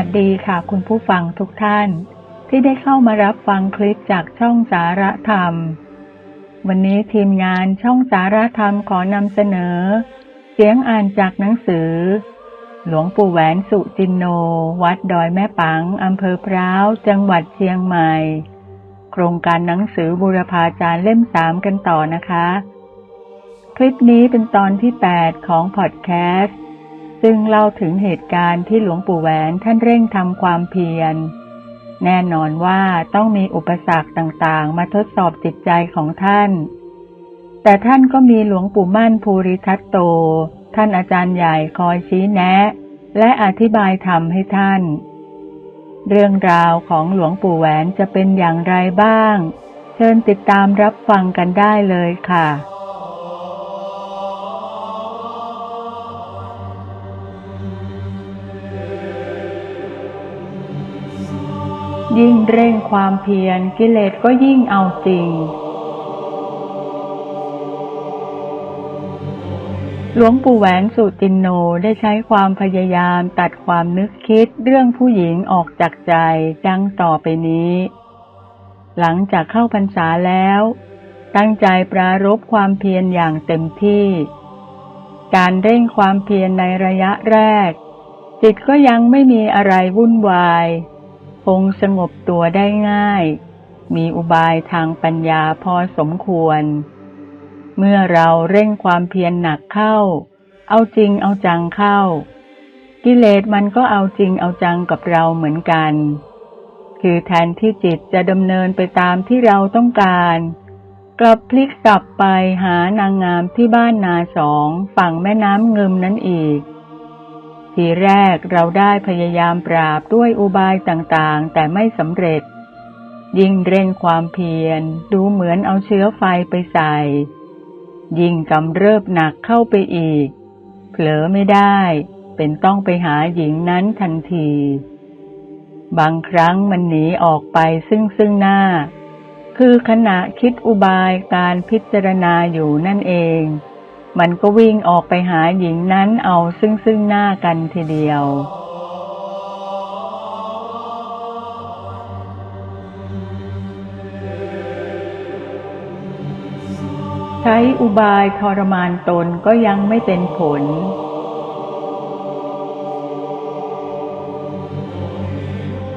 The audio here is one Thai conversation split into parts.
สวัสดีค่ะคุณผู้ฟังทุกท่าน ที่ได้เข้ามารับฟังคลิปจากช่องสารธรรม วันนี้ทีมงานช่องสารธรรมขอนำเสนอ เสียงอ่านจากหนังสือ หลวงปู่แหวนสุจินโน วัดดอยแม่ปังอำเภอพร้าว จังหวัดเชียงใหม่ โครงการหนังสือบุรพาจารย์เล่มสามกันต่อนะคะ คลิปนี้เป็นตอนที่ 8 ของพอดแคสต์ ซึ่งเล่าถึงเหตุการณ์ที่หลวงปู่แหวนท่านเร่งทำความเพียร แน่นอนว่าต้องมีอุปสรรคต่างๆ มาทดสอบจิตใจของท่าน แต่ท่านก็มีหลวงปู่มั่นภูริทัตโต ท่านอาจารย์ใหญ่คอยชี้แนะ และอธิบายธรรมให้ท่าน เรื่องราวของหลวงปู่แหวนจะเป็นอย่างไรบ้าง เชิญติดตามรับฟังกันได้เลยค่ะ ยิ่งเร่งความเพียรกิเลสก็ยิ่งเอาจริง หลวงปู่แหวนสุตินโนได้ใช้ความพยายามตัดความนึกคิดเรื่องผู้หญิงออกจากใจดังต่อไปนี้ หลังจากเข้าพรรษาแล้ว ตั้งใจปรารบความเพียรอย่างเต็มที่ การเร่งความเพียรในระยะแรก จิตก็ยังไม่มีอะไรวุ่นวาย งสงบตัวได้ง่าย มีอุบายทางปัญญาพอสมควร เมื่อเราเร่งความเพียรหนักเข้า เอาจริงเอาจังเข้า กิเลสมันก็เอาจริงเอาจังกับเราเหมือนกัน คือแทนที่จิตจะดำเนินไปตามที่เราต้องการ กลับพลิกกลับไปหานางงามที่บ้านนาสองฝั่งแม่น้ำเงิมนั้นอีก ทีแรกเราได้พยายามปราบด้วยอุบายต่างๆ แต่ไม่สำเร็จ ยิ่งเร่งความเพียร ดูเหมือนเอาเชื้อไฟไปใส่ ยิ่งกำเริบหนักเข้าไปอีก เผลอไม่ได้ เป็นต้องไปหาหญิงนั้นทันที บางครั้งมันหนีออกไปซึ่งซึ่งหน้า คือขณะคิดอุบายการพิจารณาอยู่นั่นเอง มันก็วิ่งออกไปหาหญิงนั้นเอาซึ่งซึ่งหน้ากันทีเดียว ใช้อุบายทรมานตนก็ยังไม่เป็นผล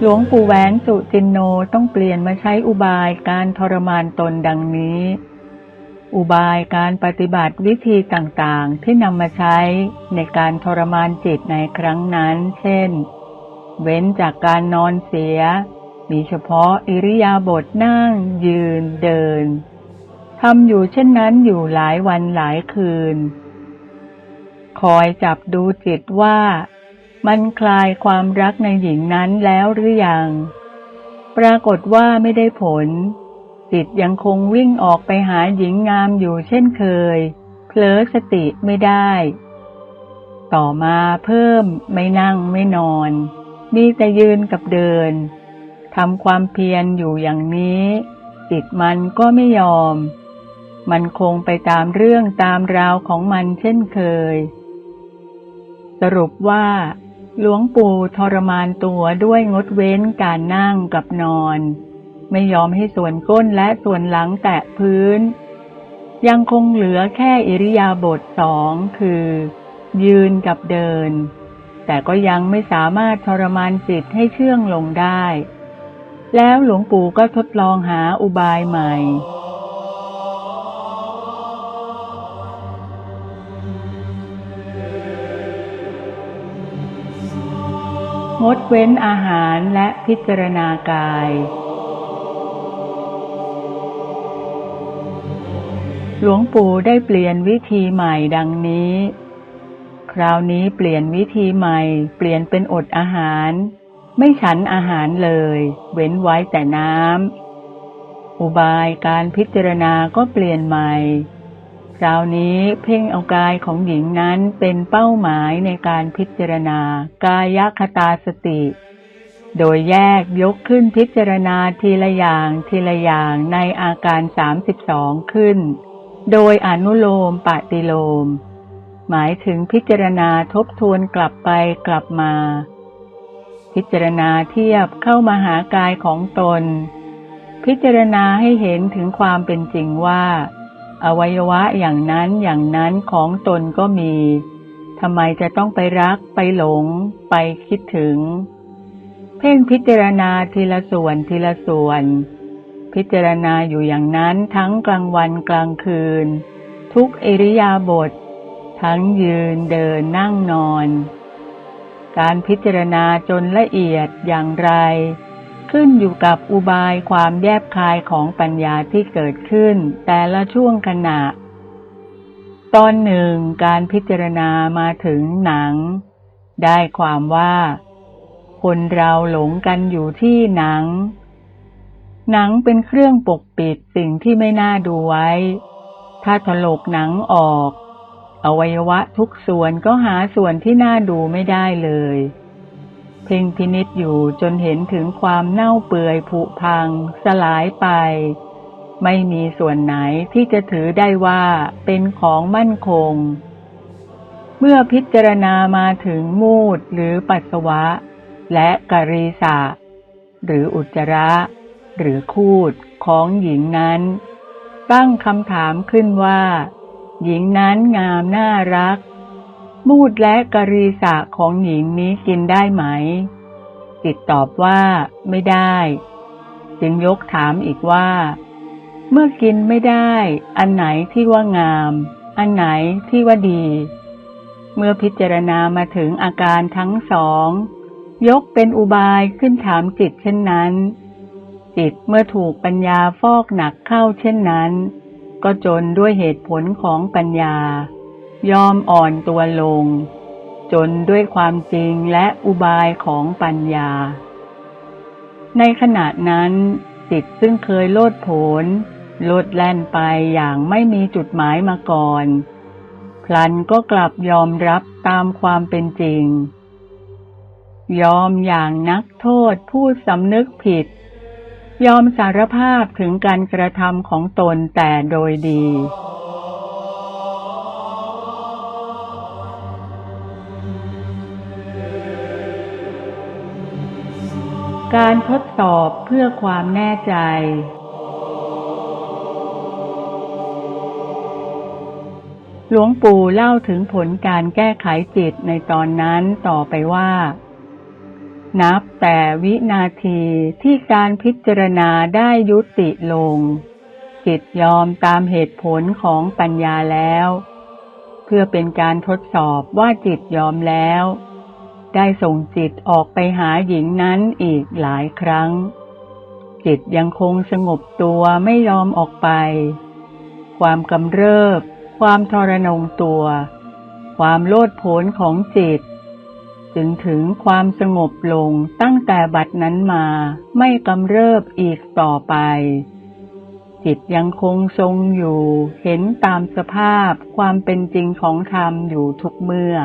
หลวงปู่แหวนสุจินโนต้องเปลี่ยนมาใช้อุบายการทรมานตนดังนี้ อุบายการปฏิบัติวิธีต่างๆ ที่นำมาใช้ในการทรมานจิตในครั้งนั้น เช่น เว้นจากการนอนเสีย มีเฉพาะอิริยาบถนั่ง ยืน เดิน ทำอยู่เช่นนั้นอยู่หลายวันหลายคืน คอยจับดูจิตว่า มันคลายความรักในหญิงนั้นแล้วหรือยัง ปรากฏว่าไม่ได้ผล จิตยังคงวิ่งออกไปหาหญิงงามอยู่เช่นเคยเผลอสติไม่ได้ ต่อมาเพิ่มไม่นั่งไม่นอน มีแต่ยืนกับเดินทำความเพียรอยู่อย่างนี้ จิตมันก็ไม่ยอม มันคงไปตามเรื่องตามราวของมันเช่นเคย สรุปว่า หลวงปู่ทรมานตัวด้วยงดเว้นการนั่งกับนอน ไม่ยอมให้ส่วนก้นและส่วนหลังแตะพื้น ยังคงเหลือแค่อิริยาบถสองคือ ยืนกับเดิน แต่ก็ยังไม่สามารถทรมานจิตให้เชื่องลงได้ แล้วหลวงปู่ก็ทดลองหาอุบายใหม่งดเว้นอาหารและพิจารณากาย หลวงปู่ได้เปลี่ยนวิธีใหม่ดังนี้ คราวนี้เปลี่ยนวิธีใหม่ เปลี่ยนเป็นอดอาหาร ไม่ฉันอาหารเลย เว้นไว้แต่น้ำอุบายการพิจารณาก็เปลี่ยนใหม่ คราวนี้เพ่งเอากายของหญิงนั้นเป็นเป้าหมายในการพิจารณากายคตาสติ โดยแยกยกขึ้นพิจารณาทีละอย่างทีละอย่างในอาการ 32 ขึ้น โดยอนุโลมปฏิโลม หมายถึงพิจารณาทบทวนกลับไปกลับมา พิจารณาเทียบเข้ามาหากายของตน พิจารณาให้เห็นถึงความเป็นจริงว่า อวัยวะอย่างนั้นอย่างนั้นของตนก็มีทำไมจะต้องไปรักไปหลง ไปคิดถึง เพ่งพิจารณาทีละส่วนทีละส่วน พิจารณาอยู่อย่างนั้นทั้งกลางวันกลางคืน ทุกอิริยาบถทั้งยืนเดินนั่งนอน การพิจารณาจนละเอียดอย่างไร ขึ้นอยู่กับอุบายความแยบคายของปัญญาที่เกิดขึ้น แต่ละช่วงขณะ ตอนหนึ่งการพิจารณามาถึงหนัง ได้ความว่า คนเราหลงกันอยู่ที่หนัง หนังเป็นเครื่องปกปิดสิ่งที่ไม่น่าดูไว้ ถ้าถลกหนังออก อวัยวะทุกส่วนก็หาส่วนที่น่าดูไม่ได้เลย เพ่งพินิษอยู่จนเห็นถึงความเน่าเปื่อยผุพัง สลายไป ไม่มีส่วนไหนที่จะถือได้ว่าเป็นของมั่นคง เมื่อพิจารณามาถึงมูดหรือปัสสาวะ และกรีสะหรืออุจจาระ หรือคูดของหญิงนั้น ตั้งคำถามขึ้นว่า หญิงนั้นงามน่ารัก มูดและกรีสะของหญิงนี้กินได้ไหม จิตตอบว่าไม่ได้ จึงยกถามอีกว่า เมื่อกินไม่ได้ อันไหนที่ว่างาม อันไหนที่ว่าดี เมื่อพิจารณามาถึงอาการทั้งสอง ยกเป็นอุบายขึ้นถามจิตเช่นนั้น จิตเมื่อถูกปัญญาฟอกหนักเข้าเช่นนั้น ก็จนด้วยเหตุผลของปัญญา ยอมอ่อนตัวลง จนด้วยความจริงและอุบายของปัญญา ในขณะนั้น จิตซึ่งเคยโลดโผนโลดแล่นไปอย่างไม่มีจุดหมายมาก่อน พลันก็กลับยอมรับตามความเป็นจริง ยอมอย่างนักโทษผู้สำนึกผิด ยอมสารภาพถึงการกระทำของตนแต่โดยดี การทดสอบเพื่อความแน่ใจหลวงปู่เล่าถึงผลการแก้ไขจิตในตอนนั้นต่อไปว่า นับแต่วินาทีที่การพิจารณาได้ยุติลง จิตยอมตามเหตุผลของปัญญาแล้ว เพื่อเป็นการทดสอบว่าจิตยอมแล้ว ได้ส่งจิตออกไปหาหญิงนั้นอีกหลายครั้ง จิตยังคงสงบตัวไม่ยอมออกไป ความกำเริบ ความทรนงตัว ความโลดโผนของจิต จึงถึงความสงบลงตั้งแต่บัดนั้นมาไม่กำเริบอีกต่อไป จิตยังคงทรงอยู่ เห็นตามสภาพความเป็นจริงของธรรมอยู่ทุกเมื่อ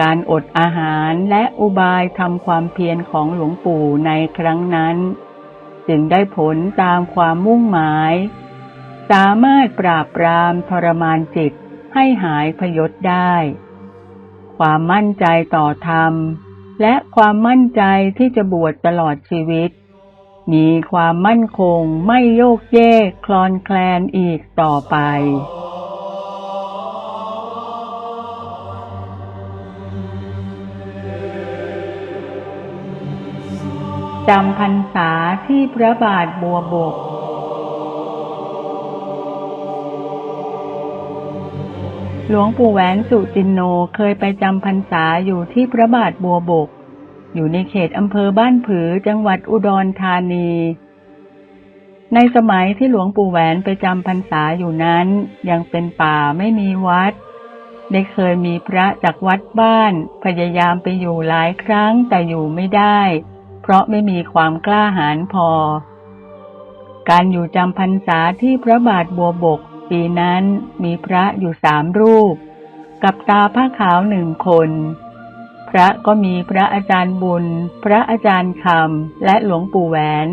การอดอาหารและอุบายทำความเพียรของหลวงปู่ในครั้งนั้น จึงได้ผลตามความมุ่งหมาย สามารถปราบปรามทรมานจิตให้หายพยศได้ ความมั่นใจต่อธรรม และความมั่นใจที่จะบวชตลอดชีวิต มีความมั่นคงไม่โยกเยกคลอนแคลนอีกต่อไปจำพรรษาที่พระบาทบัวบก หลวงปู่แหวนสุจินโนเคยไปจำพรรษาอยู่ที่พระบาทบัวบก อยู่ในเขตอำเภอบ้านผือจังหวัดอุดรธานี ในสมัยที่หลวงปู่แหวนไปจำพรรษาอยู่นั้น ยังเป็นป่าไม่มีวัด ได้เคยมีพระจากวัดบ้าน พยายามไปอยู่หลายครั้งแต่อยู่ไม่ได้ เพราะไม่มีความกล้าหาญพอ การอยู่จำพรรษาที่พระบาทบัวบก ปีนั้นมีพระอยู่สามรูป กับตาผ้าขาวหนึ่งคน พระก็มีพระอาจารย์บุญ พระอาจารย์คำและหลวงปู่แหวน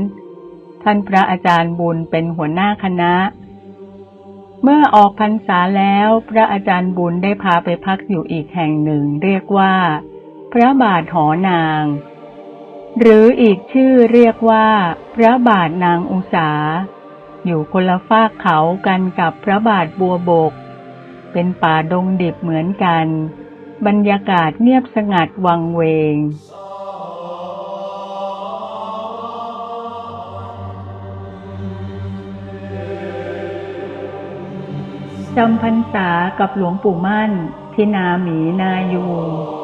ท่านพระอาจารย์บุญเป็นหัวหน้าคณะ เมื่อออกพรรษาแล้วพระอาจารย์บุญได้พาไปพักอยู่อีกแห่งหนึ่งเรียกว่า พระบาทหอนาง หรืออีกชื่อเรียกว่า พระบาทนางอุสา อยู่คนละฟากเขากันกับพระบาทบัวบก เป็นป่าดงดิบเหมือนกัน บรรยากาศเงียบสงัดวังเวงจำพรรษากับหลวงปู่มั่น ที่นาหมีนายูง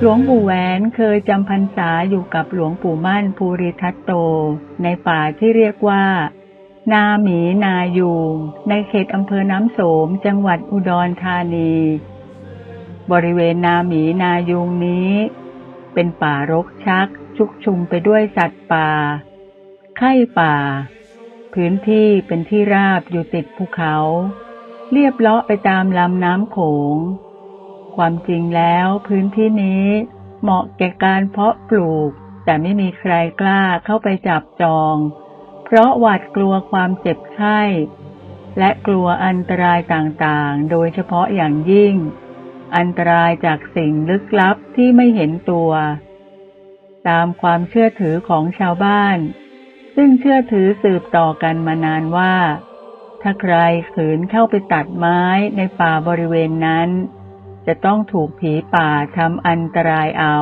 หลวงปู่แหวนเคยจำพรรษาอยู่กับหลวงปู่มั่นภูริทัตโต ในป่าที่เรียกว่า นาหมีนายูงในเขตอำเภอน้ำโสมจังหวัดอุดรธานี บริเวณนาหมีนายูงนี้ เป็นป่ารกชัก ชุกชุมไปด้วยสัตว์ป่า ไข่ป่า พื้นที่เป็นที่ราบอยู่ติดภูเขา เรียบเลาะไปตามลำน้ำโขง ความจริงแล้วพื้นที่นี้เหมาะแก่การเพาะปลูก แต่ไม่มีใครกล้าเข้าไปจับจอง เพราะหวาดกลัวความเจ็บไข้ และกลัวอันตรายต่างๆ โดยเฉพาะอย่างยิ่ง อันตรายจากสิ่งลึกลับที่ไม่เห็นตัว ตามความเชื่อถือของชาวบ้าน ซึ่งเชื่อถือสืบต่อกันมานานว่า ถ้าใครขืนเข้าไปตัดไม้ในป่าบริเวณนั้น จะต้องถูกผีป่าทำอันตรายเอา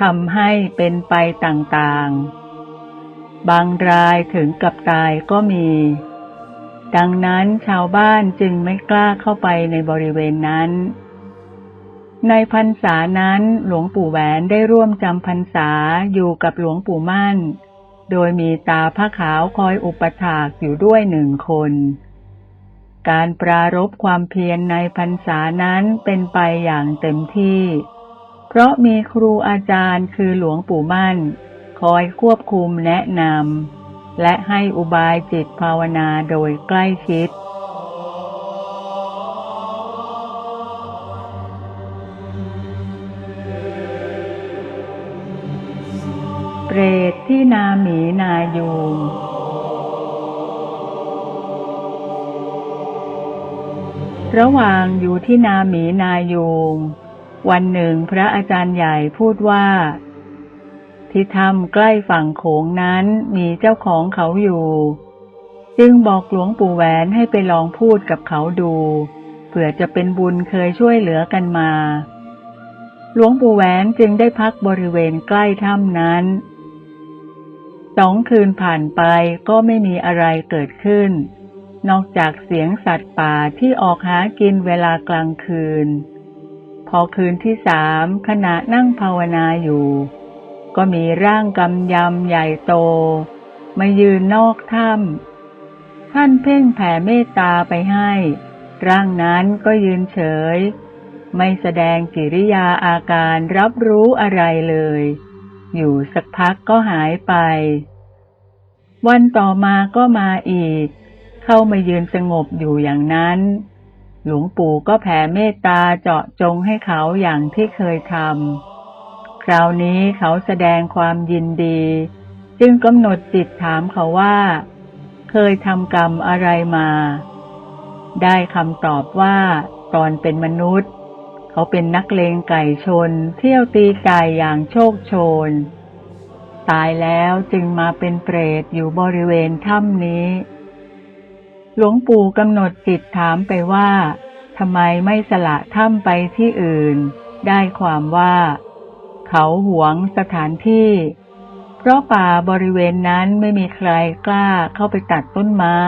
ทำให้เป็นไปต่างๆ บางรายถึงกับตายก็มี ดังนั้นชาวบ้านจึงไม่กล้าเข้าไปในบริเวณนั้น ในพรรษานั้นหลวงปู่แหวนได้ร่วมจำพรรษาอยู่กับหลวงปู่มั่น โดยมีตาผ้าขาวคอยอุปถากอยู่ด้วยหนึ่งคน การปรารบความเพียรในพรรษานั้นเป็นไปอย่างเต็มที่ เพราะมีครูอาจารย์คือหลวงปู่มั่น คอยควบคุมแนะนำและให้อุบายจิตภาวนาโดยใกล้ชิดเปรตที่นาหมีนายูง ระหว่างอยู่ที่นาหมีนายูงวันหนึ่งพระอาจารย์ใหญ่พูดว่า ที่ถ้ำใกล้ฝั่งโขงนั้นมีเจ้าของเขาอยู่ จึงบอกหลวงปู่แหวนให้ไปลองพูดกับเขาดูเผื่อจะเป็นบุญเคยช่วยเหลือกันมา หลวงปู่แหวนจึงได้พักบริเวณใกล้ถ้ำนั้นสองคืนผ่านไปก็ไม่มีอะไรเกิดขึ้น นอกจากเสียงสัตว์ป่าที่ออกหากินเวลากลางคืน พอคืนที่สามขณะนั่งภาวนาอยู่ ก็มีร่างกำยำใหญ่โต มายืนนอกถ้ำท่านเพ่งแผ่เมตตาไปให้ ร่างนั้นก็ยืนเฉย ไม่แสดงกิริยาอาการรับรู้อะไรเลย อยู่สักพักก็หายไป วันต่อมาก็มาอีก เข้ามายืนสงบอยู่อย่างนั้น หลวงปู่ก็แผ่เมตตาเจาะจงให้เขาอย่างที่เคยทำ คราวนี้เขาแสดงความยินดี จึงกำหนดจิตถามเขาว่า เคยทำกรรมอะไรมา ได้คำตอบว่าตอนเป็นมนุษย์ เขาเป็นนักเลงไก่ชน เที่ยวตีไก่อย่างโชคโชน ตายแล้วจึงมาเป็นเปรตอยู่บริเวณถ้ำนี้ หลวงปู่กำหนดจิตถามไปว่าทำไมไม่สละถ้ำไปที่อื่น ได้ความว่า เขาหวงสถานที่ เพราะป่าบริเวณนั้นไม่มีใครกล้าเข้าไปตัดต้นไม้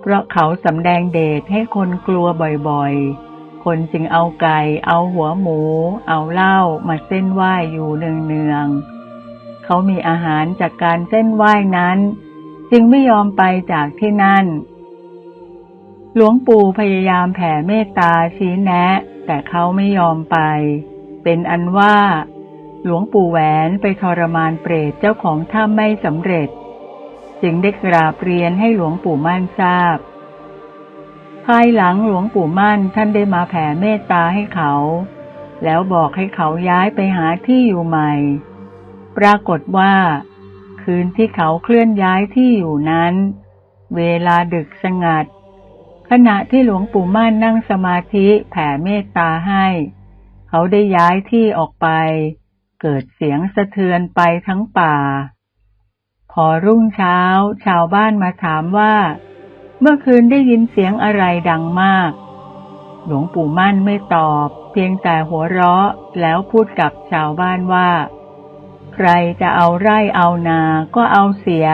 เพราะเขาสำแดงเดชให้คนกลัวบ่อยๆ คนจึงเอาไก่ เอาหัวหมู เอาเหล้ามาเส้นไหว้อยู่เนืองๆเขามีอาหารจากการเส้นไหว้นั้น จึงไม่ยอมไปจากที่นั่น หลวงปู่พยายามแผ่เมตตาชี้แนะ แต่เขาไม่ยอมไป เป็นอันว่า หลวงปู่แหวนไปทรมานเปรตเจ้าของถ้ำไม่สำเร็จ จึงได้กราบเรียนให้หลวงปู่มั่นทราบ ภายหลังหลวงปู่มั่นท่านได้มาแผ่เมตตาให้เขา แล้วบอกให้เขาย้ายไปหาที่อยู่ใหม่ ปรากฏว่า คืนที่เขาเคลื่อนย้ายที่อยู่นั้น เวลาดึกสงัด ขณะที่หลวงปู่มั่นนั่งสมาธิแผ่เมตตาให้ เขาได้ย้ายที่ออกไป เกิดเสียงสะเทือนไปทั้งป่า พอรุ่งเช้า ชาวบ้านมาถามว่า เมื่อคืนได้ยินเสียงอะไรดังมาก หลวงปู่มั่นไม่ตอบ เพียงแต่หัวเราะแล้วพูดกับชาวบ้านว่า ใครจะเอาไร่เอานา ก็เอาเสีย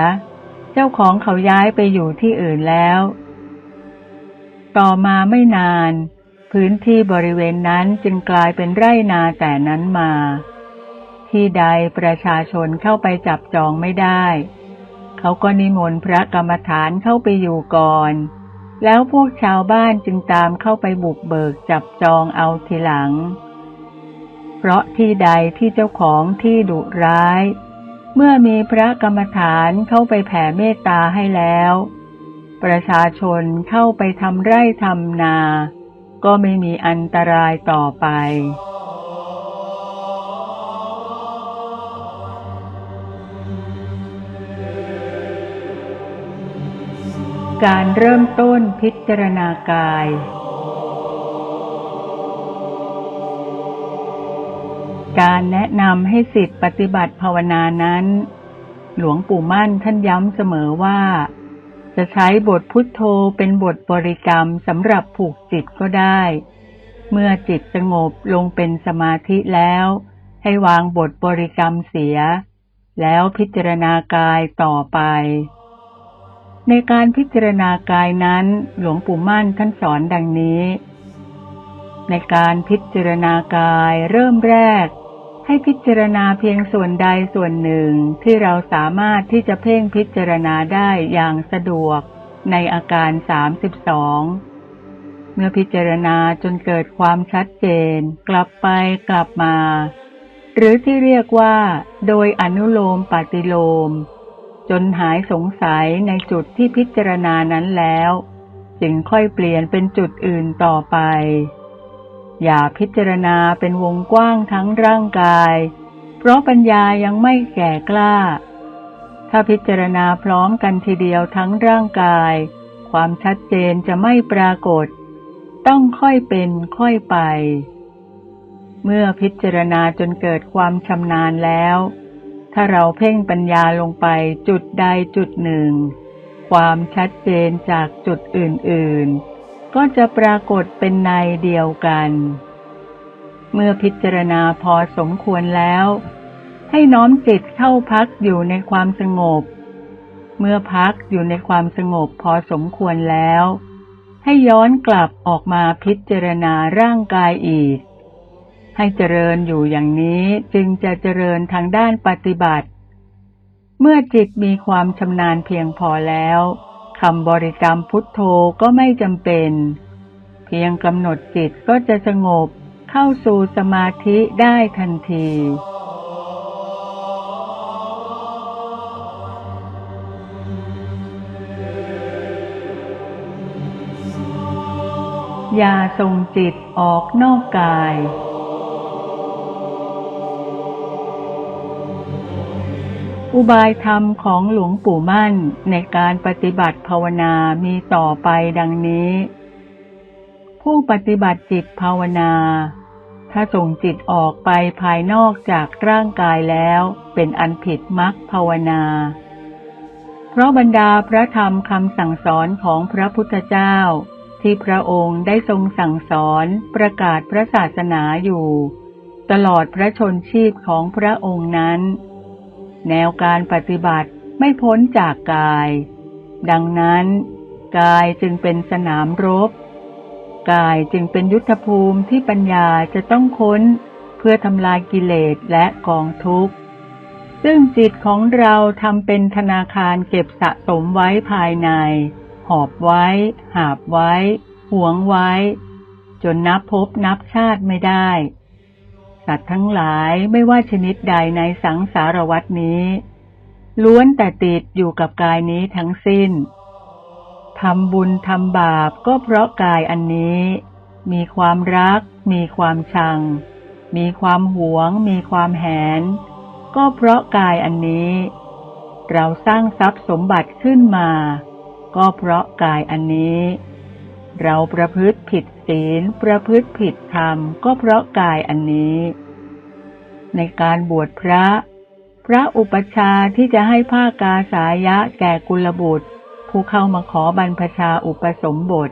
เจ้าของเขาย้ายไปอยู่ที่อื่นแล้ว ต่อมาไม่นาน พื้นที่บริเวณนั้นจึงกลายเป็นไร่นาแต่นั้นมา ที่ใดประชาชนเข้าไปจับจองไม่ได้ เขาก็นิมนต์พระกรรมฐานเข้าไปอยู่ก่อน แล้วพวกชาวบ้านจึงตามเข้าไปบุกเบิกจับจองเอาทีหลัง เพราะที่ใดที่เจ้าของที่ดุร้าย เมื่อมีพระกรรมฐานเข้าไปแผ่เมตตาให้แล้ว ประชาชนเข้าไปทำไร่ทำนา ก็ไม่มีอันตรายต่อไป การเริ่มต้นพิจารณากายการแนะนำให้สิทธิปฏิบัติภาวนานั้น หลวงปู่มั่นท่านย้ำเสมอว่า จะใช้บทพุทโธเป็นบทบริกรรมสำหรับผูกจิตก็ได้ เมื่อจิตสงบลงเป็นสมาธิแล้ว ให้วางบทบริกรรมเสีย แล้วพิจารณากายต่อไป ในการพิจารณากายนั้นหลวงปู่มั่นท่านสอนดังนี้ ในการพิจารณากายเริ่มแรก ให้พิจารณาเพียงส่วนใดส่วนหนึ่งที่เราสามารถที่จะเพ่งพิจารณาได้อย่างสะดวกในอาการ 32 เมื่อพิจารณาจนเกิดความชัดเจน กลับไปกลับมา หรือที่เรียกว่า โดยอนุโลมปฏิโลม จนหายสงสัยในจุดที่พิจารณานั้นแล้ว จึงค่อยเปลี่ยนเป็นจุดอื่นต่อไป อย่าพิจารณาเป็นวงกว้างทั้งร่างกาย เพราะปัญญายังไม่แก่กล้า ถ้าพิจารณาพร้อมกันทีเดียวทั้งร่างกาย ความชัดเจนจะไม่ปรากฏ ต้องค่อยเป็นค่อยไป เมื่อพิจารณาจนเกิดความชำนาญแล้ว ถ้าเราเพ่งปัญญาลงไปจุดใดจุดหนึ่ง ความชัดเจนจากจุดอื่นๆ ก็จะปรากฏเป็นในเดียวกัน เมื่อพิจารณาพอสมควรแล้ว ให้น้อมจิตเข้าพักอยู่ในความสงบ เมื่อพักอยู่ในความสงบพอสมควรแล้ว ให้ย้อนกลับออกมาพิจารณาร่างกายอีก ให้เจริญอยู่อย่างนี้จึงจะเจริญทางด้านปฏิบัติ เมื่อจิตมีความชำนาญเพียงพอแล้ว คำบริกรรมพุทโธก็ไม่จำเป็น เพียงกำหนดจิตก็จะสงบเข้าสู่สมาธิได้ทันทีอย่าส่งจิตออกนอกกาย อุบายธรรมของหลวงปู่มั่นในการปฏิบัติภาวนามีต่อไปดังนี้ ผู้ปฏิบัติจิตภาวนา ถ้าส่งจิตออกไปภายนอกจากร่างกายแล้วเป็นอันผิดมรรคภาวนา เพราะบรรดาพระธรรมคำสั่งสอนของพระพุทธเจ้า ที่พระองค์ได้ทรงสั่งสอนประกาศพระศาสนาอยู่ ตลอดพระชนชีพของพระองค์นั้น แนวการปฏิบัติไม่พ้นจากกาย ดังนั้น กายจึงเป็นสนามรบ กายจึงเป็นยุทธภูมิที่ปัญญาจะต้องค้น เพื่อทำลายกิเลสและกองทุกข์ ซึ่งจิตของเราทำเป็นธนาคารเก็บสะสมไว้ภายใน หอบไว้ หาบไว้ หวงไว้ จนนับพบนับชาติไม่ได้ สัตว์ทั้งหลายไม่ว่าชนิดใดในสังสารวัตนี้ ล้วนแต่ติดอยู่กับกายนี้ทั้งสิ้นทำบุญทำบาปก็เพราะกายอันนี้ มีความรัก มีความชัง มีความหวง มีความแหน ก็เพราะกายอันนี้ เราสร้างทรัพย์สมบัติขึ้นมา ก็เพราะกายอันนี้ เราประพฤติผิด ศีลประพฤติผิดธรรมก็เพราะกายอันนี้ ในการบวชพระ พระอุปชาที่จะให้ผ้ากาสายะแก่กุลบุตร ผู้เข้ามาขอบรรพชาอุปสมบท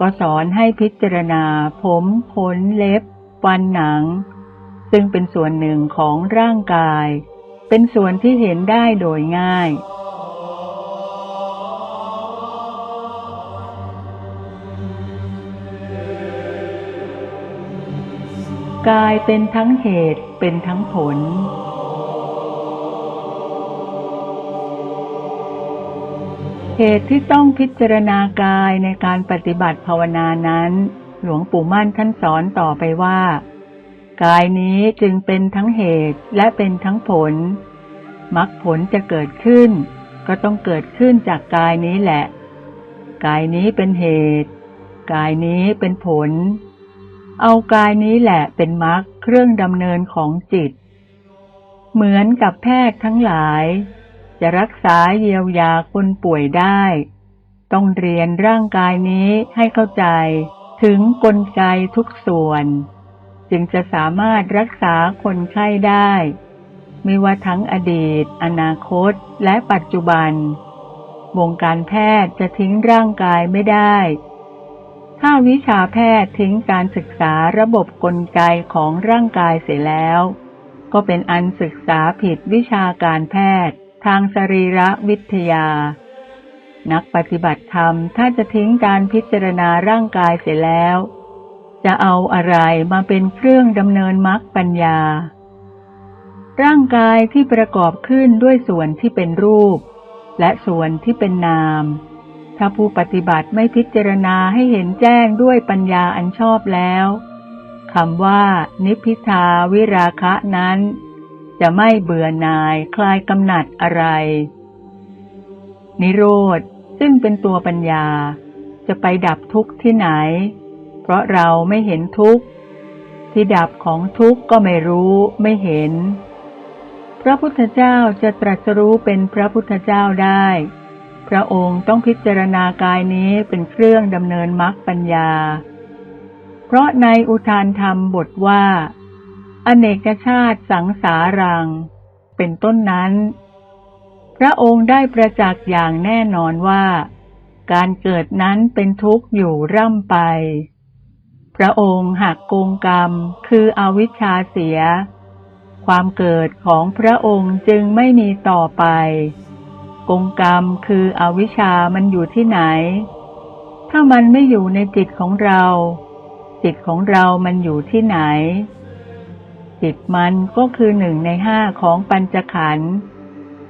ก็สอนให้พิจารณา ผมขนเล็บ ฟันหนัง ซึ่งเป็นส่วนหนึ่งของร่างกาย เป็นส่วนที่เห็นได้โดยง่าย กายเป็นทั้งเหตุเป็นทั้งผล เหตุที่ต้องพิจารณากายในการปฏิบัติภาวนานั้น หลวงปู่มั่นท่านสอนต่อไปว่า กายนี้จึงเป็นทั้งเหตุและเป็นทั้งผลมรรคผลจะเกิดขึ้น ก็ต้องเกิดขึ้นจากกายนี้แหละ กายนี้เป็นเหตุ กายนี้เป็นผล เอากายนี้แหละเป็นมรรคเครื่องดำเนินของจิต เหมือนกับแพทย์ทั้งหลาย จะรักษาเยียวยาคนป่วยได้ ต้องเรียนร่างกายนี้ให้เข้าใจถึงกลไกทุกส่วน จึงจะสามารถรักษาคนไข้ได้ ไม่ว่าทั้งอดีต อนาคตและปัจจุบัน วงการแพทย์จะทิ้งร่างกายไม่ได้ ถ้าวิชาแพทย์ทิ้งการศึกษาระบบกลไกของร่างกายเสียแล้ว ก็เป็นอันศึกษาผิดวิชาการแพทย์ ทางสรีระวิทยา นักปฏิบัติธรรมถ้าจะทิ้งการพิจารณาร่างกายเสียแล้ว จะเอาอะไรมาเป็นเครื่องดำเนินมรรคปัญญา ร่างกายที่ประกอบขึ้นด้วยส่วนที่เป็นรูป และส่วนที่เป็นนาม ถ้าผู้ปฏิบัติไม่พิจารณาให้เห็นแจ้งด้วยปัญญาอันชอบแล้วคำว่า นิพพิทาวิราคะนั้น จะไม่เบื่อหน่ายคลายกำหนัดอะไร นิโรธซึ่งเป็นตัวปัญญา จะไปดับทุกข์ที่ไหน เพราะเราไม่เห็นทุกข์ ที่ดับของทุกข์ก็ไม่รู้ไม่เห็น พระพุทธเจ้าจะตรัสรู้เป็นพระพุทธเจ้าได้ พระองค์ต้องพิจารณากายนี้เป็นเครื่องดำเนินมรรคปัญญา เพราะในอุทานธรรมบทว่า อเนกชาติสังสารัง เป็นต้นนั้น พระองค์ได้ประจักษ์อย่างแน่นอนว่า การเกิดนั้นเป็นทุกข์อยู่ร่ำไป พระองค์หักโกงกรรมคืออวิชชาเสีย ความเกิดของพระองค์จึงไม่มีต่อไป กงกรรมคืออวิชชามันอยู่ที่ไหน ถ้ามันไม่อยู่ในจิตของเรา จิตของเรามันอยู่ที่ไหน จิตมันก็คือหนึ่งในห้าของปัญจขันธ์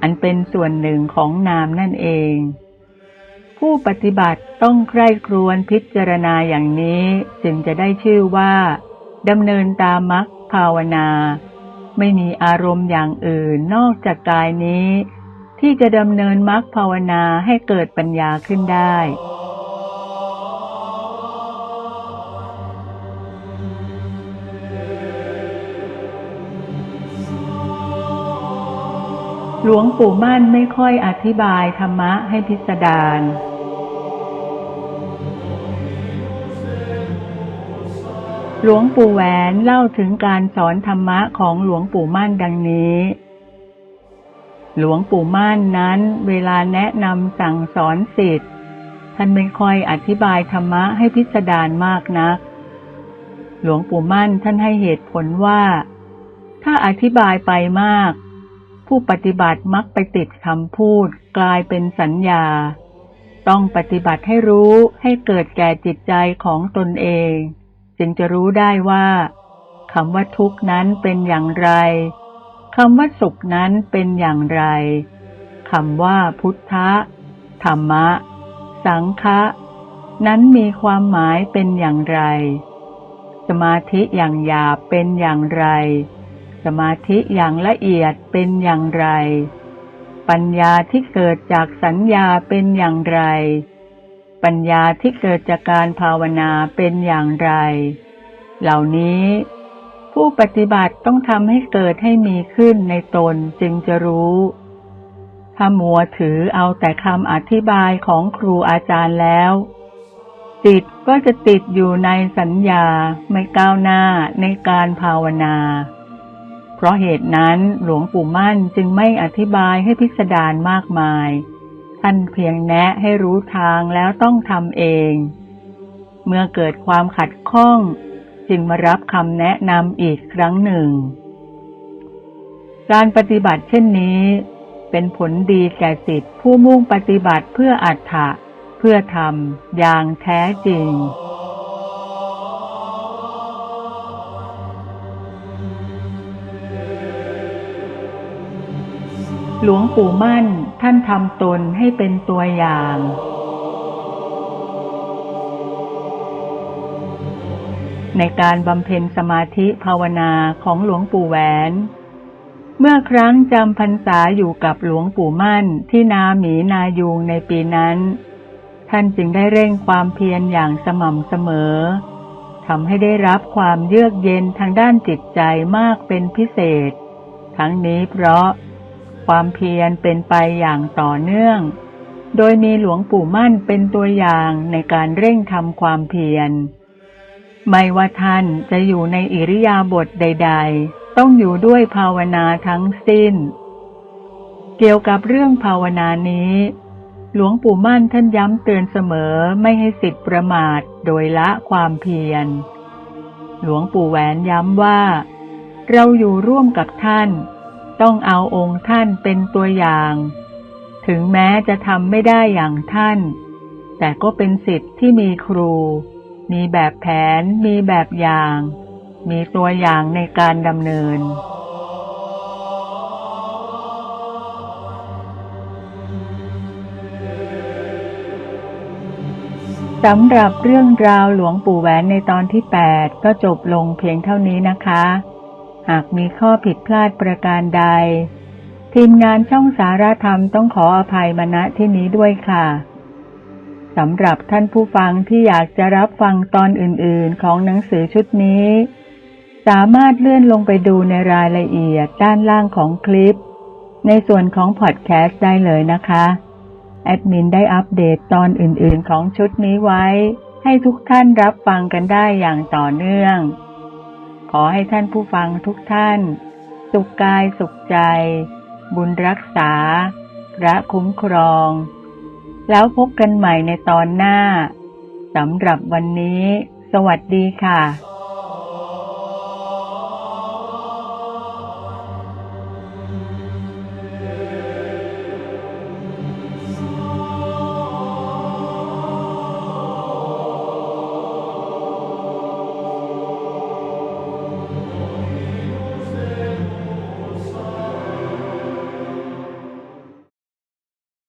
อันเป็นส่วนหนึ่งของนามนั่นเอง ผู้ปฏิบัติต้องใคร่ครวญพิจารณาอย่างนี้จึงจะได้ชื่อว่าดำเนินตามมรรคภาวนา ไม่มีอารมณ์อย่างอื่นนอกจากกายนี้ ที่จะดำเนินมรรคภาวนาให้เกิดปัญญาขึ้นได้ หลวงปู่มั่นไม่ค่อยอธิบายธรรมะให้พิสดารหลวงปู่แหวนเล่าถึงการสอนธรรมะของหลวงปู่มั่นดังนี้ หลวงปู่มั่นนั้นเวลาแนะนำสั่งสอนสิทธิ์ท่านไม่ค่อยอธิบายธรรมะให้พิสดารมากนัก หลวงปู่มั่นท่านให้เหตุผลว่า ถ้าอธิบายไปมาก ผู้ปฏิบัติมักไปติดคำพูดกลายเป็นสัญญา ต้องปฏิบัติให้รู้ให้เกิดแก่จิตใจของตนเอง จึงจะรู้ได้ว่าคำว่าทุกข์นั้นเป็นอย่างไร คำว่าสุขนั้นเป็นอย่างไรคำว่าพุทธะ ธรรมะ สังฆะนั้นมีความหมายเป็นอย่างไร สมาธิอย่างหยาบเป็นอย่างไร สมาธิอย่างละเอียดเป็นอย่างไร ปัญญาที่เกิดจากสัญญาเป็นอย่างไร ปัญญาที่เกิดจากการภาวนาเป็นอย่างไร เหล่านี้ ผู้ปฏิบัติต้องทำให้เกิดให้มีขึ้นในตนจึงจะรู้ถ้ามัวถือเอาแต่คำอธิบายของครูอาจารย์แล้วจิจิตก็จะติดอยู่ในสัญญาไม่ก้าวหน้าในการภาวนา เพราะเหตุนั้นหลวงปู่มั่นจึงไม่อธิบายให้พิสดารมากมาย ท่านเพียงแนะให้รู้ทางแล้วต้องทำเอง เมื่อเกิดความขัดข้อง จึงมารับคำแนะนำอีกครั้งหนึ่ง การปฏิบัติเช่นนี้เป็นผลดีแก่สิทธิผู้มุ่งปฏิบัติเพื่ออัตถะเพื่อทำอย่างแท้จริงหลวงปู่มั่นท่านทำตนให้เป็นตัวอย่าง ในการบำเพ็ญสมาธิภาวนาของหลวงปู่แหวน เมื่อครั้งจำพรรษาอยู่กับหลวงปู่มั่นที่นาหมีนายูงในปีนั้น ท่านจึงได้เร่งความเพียรอย่างสม่ำเสมอทำให้ได้รับความเยือกเย็นทางด้านจิตใจมากเป็นพิเศษ ทั้งนี้เพราะความเพียรเป็นไปอย่างต่อเนื่อง โดยมีหลวงปู่มั่นเป็นตัวอย่างในการเร่งทำความเพียร ไม่ว่าท่านจะอยู่ในอิริยาบถใด ๆ ต้องอยู่ด้วยภาวนาทั้งสิ้น เกี่ยวกับเรื่องภาวนานี้ หลวงปู่มั่นท่านย้ำเตือนเสมอไม่ให้สิทธิประมาทโดยละความเพียร หลวงปู่แหวนย้ำว่า เราอยู่ร่วมกับท่าน ต้องเอาองค์ท่านเป็นตัวอย่าง ถึงแม้จะทำไม่ได้อย่างท่าน แต่ก็เป็นสิทธิ์ที่มีครู มีแบบแผน มีแบบอย่าง มีตัวอย่างในการดำเนิน สำหรับเรื่องราวหลวงปู่แหวนในตอนที่ 8 ก็จบลงเพียงเท่านี้นะคะ หากมีข้อผิดพลาดประการใด ทีมงานช่องสารธรรมต้องขออภัยมาณที่นี้ด้วยค่ะ สำหรับท่านผู้ฟังที่อยากจะรับฟังตอนอื่น ๆ ของหนังสือชุดนี้ สามารถเลื่อนลงไปดูในรายละเอียดด้านล่างของคลิป ในส่วนของพอดแคสต์ได้เลยนะคะ แอดมินได้อัปเดตตอนอื่น ๆ ของชุดนี้ไว้ ให้ทุกท่านรับฟังกันได้อย่างต่อเนื่อง ขอให้ท่านผู้ฟังทุกท่าน สุขกายสุขใจ บุญรักษา พระคุ้มครอง แล้วพบกันใหม่ในตอนหน้า สำหรับวันนี้ สวัสดีค่ะ